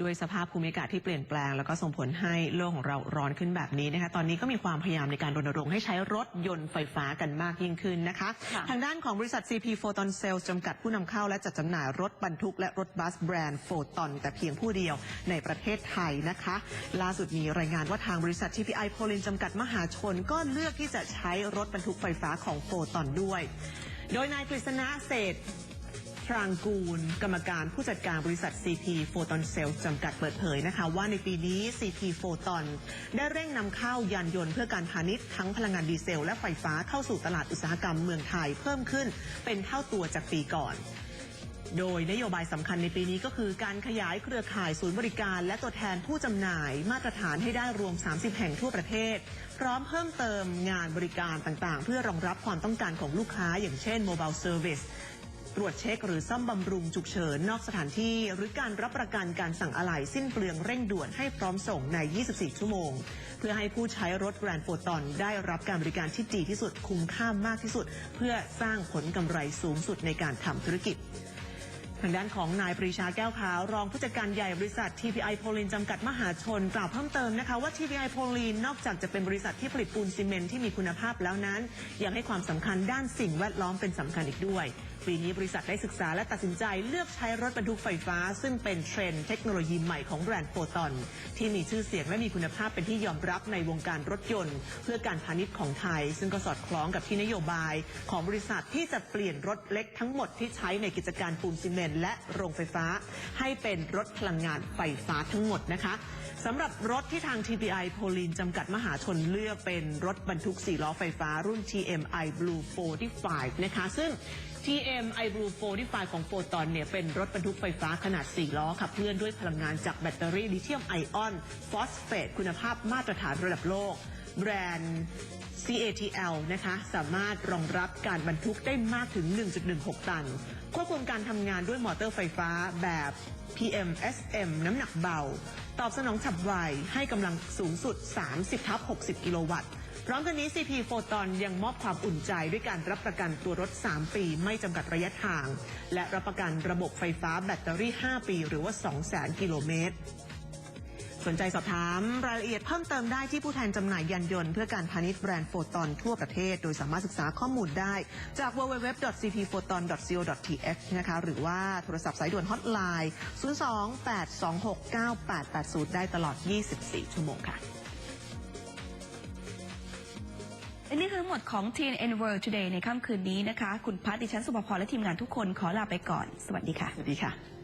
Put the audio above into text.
ด้วยสภาพภูมิอากาศที่เปลี่ยนแปลง แล้วก็ส่งผลให้โลกของเราร้อนขึ้นแบบนี้นะคะตอนนี้ก็มีความพยายามในการรณรงค์ให้ใช้รถยนต์ไฟฟ้ากันมากยิ่งขึ้นนะคะค่ะทางด้านของบริษัท CP Photon Sales จำกัดผู้นำเข้าและจัดจำหน่ายรถบรรทุกและรถบัสแบรนด์โฟตอนแต่เพียงผู้เดียวในประเทศไทยนะคะ ล่าสุดมีรายงานว่าทางบริษัท TPI โพลินจำกัดมหาชน ก็เลือกที่จะใช้รถบรรทุกไฟฟ้าของโฟตอนด้วย โดยนายกฤษณะเศรษฐพ รางกูล กรรมการผู้จัดการบริษัท CP Photon Sales จำกัดเปิดเผยนะคะ ว่าในปีนี้ CP Photon ได้เร่งนำเข้ายานยนต์เพื่อการพาณิชย์ทั้งพลังงานดีเซล และไฟฟ้าเข้าสู่ตลาดอุตสาหกรรมเมืองไทยเพิ่มขึ้นเป็นเท่าตัวจากปีก่อนโดยนโยบายสำคัญในปีนี้ก็คือการขยายเครือข่ายศูนย์บริการ และตัวแทนผู้จำหน่ายมาตรฐานให้ได้รวม 30 แห่งทั่วประเทศ พร้อมเพิ่มเติมงานบริการต่างๆ เพื่อรองรับความต้องการของลูกค้าอย่างเช่น Mobile Service ตรวจเช็คหรือซ่อมบำรุงฉุกเฉินนอกสถานที่ หรือการรับประกันการสั่งอะไหล่สิ้นเปลืองเร่งด่วนให้พร้อมส่งใน 24 ชั่วโมง เพื่อให้ผู้ใช้รถแบรนด์โฟตอนได้รับการบริการที่ดีที่สุดคุ้มค่ามากที่สุด เพื่อสร้างผลกำไรสูงสุดในการทำธุรกิจ ทางด้านของนายปรีชาแก้วขาว รองผู้จัดการใหญ่บริษัท TPI โพลินจำกัดมหาชน กล่าวเพิ่มเติมนะคะว่า TPI โพลินนอกจากจะเป็นบริษัทที่ผลิตปูนซีเมนต์ที่มีคุณภาพแล้วนั้น ยังให้ความสำคัญด้านสิ่งแวดล้อมเป็นสำคัญอีกด้วย ปีนี้บริษัทได้ศึกษาและตัดสินใจเลือกใช้รถบรรทุกไฟฟ้า ซึ่งเป็นเทรนด์เทคโนโลยีใหม่ของแบรนด์โฟตอน ที่มีชื่อเสียงและมีคุณภาพเป็นที่ยอมรับในวงการรถยนต์ เพื่อการพาณิชย์ของไทย ซึ่งก็สอดคล้องกับที่นโยบาย ของบริษัทที่จะเปลี่ยนรถเล็กทั้งหมดที่ใช้ในกิจการปูนซีเมนต์ และโรงไฟฟ้า ให้เป็นรถพลังงานไฟฟ้าทั้งหมดนะคะสำหรับรถที่ทาง TPI โพลินจำกัดมหาชนเลือกเป็นรถบรรทุก4ล้อไฟฟ้ารุ่น TMI Blue 45 นะคะ ซึ่ง TMI Blue 45 ของโฟตอนเนี่ยเป็นรถบรรทุกไฟฟ้าขนาด 4 ล้อขับเคลื่อนด้วยพลังงานจากแบตเตอรี่ลิเธียมไอออน ฟอสเฟตคุณภาพมาตรฐานระดับโลก แบรนด์ CATL นะคะสามารถรองรับการบรรทุกได้มากถึง 1.16 ตัน ควบคุมการทำงานด้วยมอเตอร์ไฟฟ้าแบบ PMSM น้ำหนักเบา ตอบสนองฉับไวให้กำลังสูงสุด 30 ทับ 60 กิโลวัตต์พร้อมกันนี้ CP Photon ยังมอบความอุ่นใจด้วยการรับประกันตัวรถ 3 ปี ไม่จำกัดระยะทาง และรับประกันระบบไฟฟ้าแบตเตอรี่ 5 ปี หรือว่า 200,000 กิโลเมตร สนใจสอบถามรายละเอียดเพิ่มเติมได้ที่ผู้แทนจำหน่ายยานยนต์เพื่อการพาณิชย์แบรนด์โฟตอนทั่วประเทศ โดยสามารถศึกษาข้อมูลได้จาก www.cpphoton.co.th นะคะหรือว่าโทรศัพท์สายด่วนฮอตไลน์ 028269880 ได้ตลอด 24 ชั่วโมงค่ะและนี่คือทั้งหมดของ Teen and World Today ในค่ำคืนนี้นะคะ คุณพัฒดิฉันสุภพรและทีมงานทุกคนขอลาไปก่อน สวัสดีค่ะ สวัสดีค่ะ